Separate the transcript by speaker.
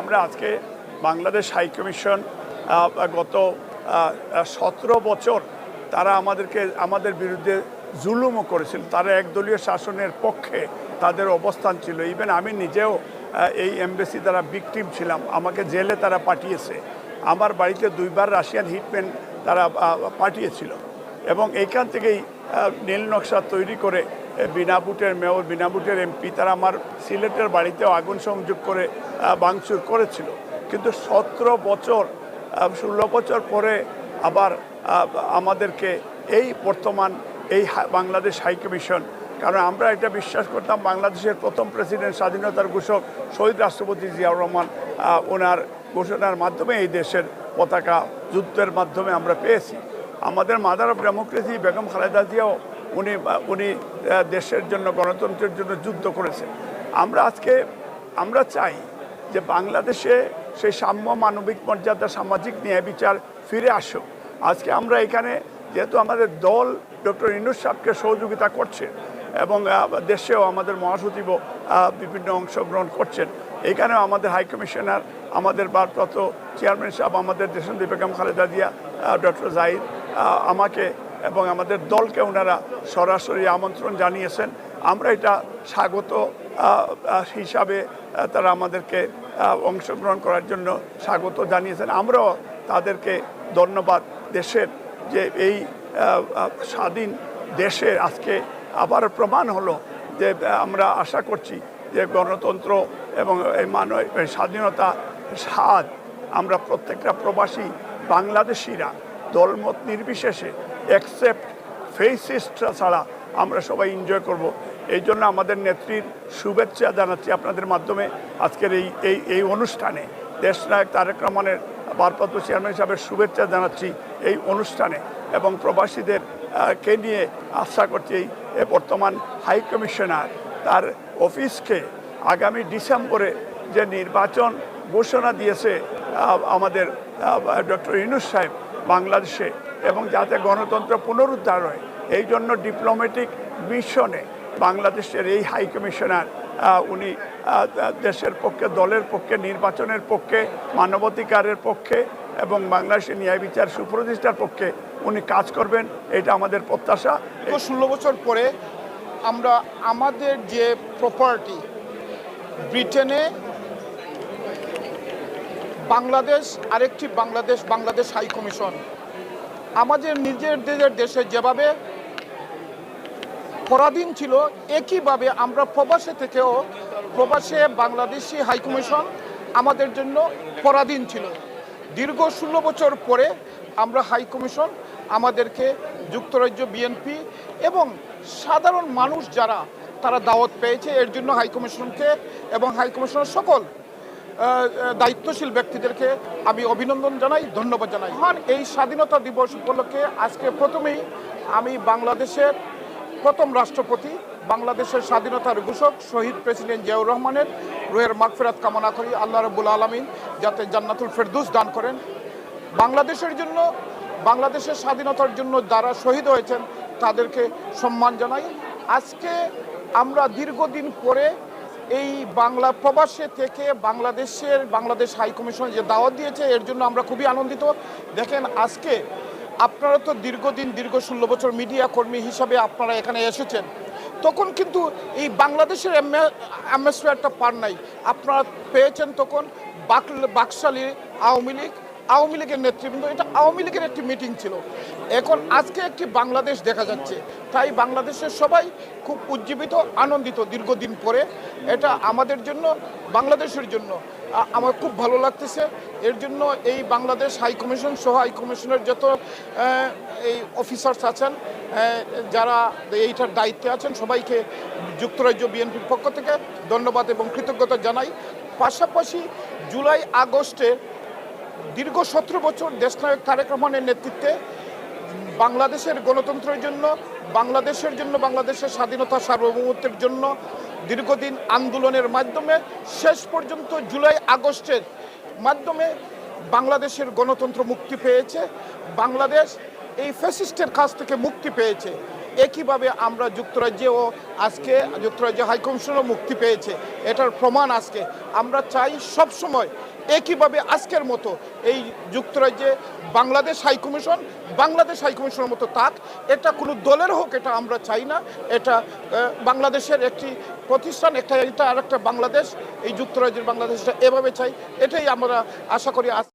Speaker 1: আমরা আজকে Bangladesh high commission গত সতেরো বছর তারা আমাদেরকে, আমাদের বিরুদ্ধে জুলুমও করেছিল। তারা একদলীয় শাসনের পক্ষে তাদের অবস্থান ছিল। ইভেন আমি নিজেও এই এমবেসি দ্বারা বিক্টিম ছিলাম। আমাকে জেলে তারা পাঠিয়েছে। আমার বাড়িতে দুইবার রাশিয়ান হিটম্যান তারা পাঠিয়েছিল। এবং এইখান থেকেই নীল নকশা তৈরি করে আহ, বিনাবুটের মেয়র বিনাবুটের এমপি তারা আমার সিলেটের বাড়িতেও আগুন সংযোগ করে ভাঙচুর করেছিল। কিন্তু সতেরো বছর ষোলো বছর পরে আবার আমাদেরকে এই বর্তমান এই বাংলাদেশ হাই কমিশন কারণ আমরা এটা বিশ্বাস করতাম বাংলাদেশের প্রথম প্রেসিডেন্ট স্বাধীনতার ঘোষক শহীদ রাষ্ট্রপতি জিয়াউর রহমান ওনার ঘোষণার মাধ্যমে এই দেশের পতাকা যুদ্ধের মাধ্যমে আমরা পেয়েছি। আমাদের mother of democracy Begum Khaleda Xiao উনি উনি দেশের জন্য, গণতন্ত্রের জন্য যুদ্ধ করেছেন। আমরা আজকে, আমরা চাই যে বাংলাদেশে সেই সাম্য মানবিক মর্যাদা সামাজিক ন্যায় বিচার ফিরে আসুক। আজকে আমরা এখানে, যেহেতু আমাদের দল ডক্টর ইনুস সাহেবকে সহযোগিতা করছে এবং দেশেও আমাদের মহাসচিবও বিভিন্ন অংশগ্রহণ করছেন, এখানেও আমাদের হাই কমিশনার, আমাদের ভারপ্রাপ্ত চেয়ারম্যান সাহেব, আমাদের দেশন্দি বেগম খালেদা জিয়া ডক্টর জাহিদ আমাকে এবং আমাদের দলকে ওনারা সরাসরি আমন্ত্রণ জানিয়েছেন। আমরা এটা স্বাগত হিসাবে তারা আমাদেরকে অংশগ্রহণ করার জন্য স্বাগত জানিয়েছেন। আমরাও তাদেরকে ধন্যবাদ দেশের যে এই স্বাধীন দেশে আজকে আবার প্রমাণ হলো যে আমরা আশা করছি যে গণতন্ত্র এবং এই মানব স্বাধীনতা স্বাদ, আমরা প্রত্যেকটা প্রবাসী বাংলাদেশিরা দলমত নির্বিশেষে অ্যাকসেপ্ট ফেসিস্ট ছাড়া আমরা সবাই এনজয় করব। এই জন্য আমাদের নেত্রীর শুভেচ্ছা জানাচ্ছি আপনাদের মাধ্যমে আজকের এই এই এই অনুষ্ঠানে। দেশনায়ক তারেক রহমানের ভারপ্রাপ্ত চেয়ারম্যান সাহেবের শুভেচ্ছা জানাচ্ছি এই অনুষ্ঠানে এবং প্রবাসীদের কে নিয়ে আশা করছি এই বর্তমান হাই কমিশনার তার অফিসকে আগামী ডিসেম্বরে যে নির্বাচন ঘোষণা দিয়েছে আমাদের ডক্টর ইনুস সাহেব বাংলাদেশে এবং যাতে গণতন্ত্র পুনরুদ্ধার হয়, এই জন্য ডিপ্লোম্যাটিক মিশনে বাংলাদেশের এই হাই কমিশনার উনি দেশের পক্ষে, দলের পক্ষে, নির্বাচনের পক্ষে, মানবাধিকারের পক্ষে এবং বাংলাদেশের ন্যায় বিচার সুপ্রতিষ্ঠার পক্ষে উনি কাজ করবেন, এটা আমাদের প্রত্যাশা।
Speaker 2: ষোলো বছর পরে আমরা আমাদের যে প্রপার্টি ব্রিটেনে বাংলাদেশ, আরেকটি বাংলাদেশ বাংলাদেশ হাই কমিশন। আমাদের নিজেদের দেশে যেভাবে পরাধীন ছিল, একইভাবে আমরা প্রবাসে থেকেও প্রবাসে বাংলাদেশি হাই কমিশন আমাদের জন্য পরাধীন ছিল। দীর্ঘ ষোলো বছর পরে আমরা হাই কমিশন আমাদেরকে যুক্তরাজ্য বিএনপি এবং সাধারণ মানুষ যারা, তারা দাওয়াত পেয়েছে এর জন্য হাই কমিশনকে এবং হাই কমিশনের সকল দায়িত্বশীল ব্যক্তিদেরকে আমি অভিনন্দন জানাই, ধন্যবাদ জানাই। মহান এই স্বাধীনতা দিবস উপলক্ষে আজকে প্রথমেই আমি বাংলাদেশের প্রথম রাষ্ট্রপতি, বাংলাদেশের স্বাধীনতার ঘোষক শহীদ প্রেসিডেন্ট জিয়াউর রহমানের রুহের মাগফিরাত কামনা করি, আল্লাহ রবুল আলমিন যাতে জান্নাতুল ফেরদুস দান করেন। বাংলাদেশের জন্য, বাংলাদেশের স্বাধীনতার জন্য যারা শহীদ হয়েছেন, তাদেরকে সম্মান জানাই। আজকে আমরা দীর্ঘদিন পরে এই বাংলা প্রবাসে থেকে বাংলাদেশের বাংলাদেশ হাই কমিশন যে দাওয়াত দিয়েছে, এর জন্য আমরা খুবই আনন্দিত। দেখেন, আজকে আপনারা তো দীর্ঘদিন, দীর্ঘ ষোলো বছর মিডিয়া কর্মী হিসাবে আপনারা এখানে এসেছেন। তখন কিন্তু এই বাংলাদেশের অ্যাটমসফিয়ারটা পার নাই। আপনারা পেয়েছেন তখন বাক- বাকশালী আওয়ামী লীগ, আওয়ামী লীগের নেতৃবৃন্দ। এটা আওয়ামী লীগের একটি মিটিং ছিল। এখন আজকে একটি বাংলাদেশ দেখা যাচ্ছে। তাই বাংলাদেশের সবাই খুব উজ্জীবিত, আনন্দিত দীর্ঘদিন পরে। এটা আমাদের জন্য, বাংলাদেশের জন্য আমার খুব ভালো লাগতেছে। এর জন্য এই বাংলাদেশ হাই কমিশন সহ হাই কমিশনের যত এই অফিসার্স আছেন যারা এইটার দায়িত্বে আছেন, সবাইকে যুক্তরাজ্য বিএনপির পক্ষ থেকে ধন্যবাদ এবং কৃতজ্ঞতা জানাই। পাশাপাশি জুলাই আগস্টে দীর্ঘ সতেরো বছর দেশনায়ক তারেক রহমানের নেতৃত্বে বাংলাদেশের গণতন্ত্রের জন্য, বাংলাদেশের জন্য, বাংলাদেশের স্বাধীনতা সার্বভৌমত্বের জন্য দীর্ঘদিন আন্দোলনের মাধ্যমে শেষ পর্যন্ত জুলাই আগস্টের মাধ্যমে বাংলাদেশের গণতন্ত্র মুক্তি পেয়েছে। বাংলাদেশ এই ফ্যাসিস্টের কাছ থেকে মুক্তি পেয়েছে। একইভাবে আমরা যুক্তরাজ্যেও আজকে যুক্তরাজ্য হাইকমিশনও মুক্তি পেয়েছে। এটার প্রমাণ আজকে। আমরা চাই সব সময় একইভাবে আজকের মতো এই যুক্তরাজ্যে বাংলাদেশ হাইকমিশন বাংলাদেশ হাইকমিশনের মতো তাক, এটা কোনো দলের হোক, এটা আমরা চাই না। এটা বাংলাদেশের একটি প্রতিষ্ঠান, একটা, এটা আর একটা বাংলাদেশ, এই যুক্তরাজ্যের বাংলাদেশটা এভাবে চাই, এটাই আমরা আশা করি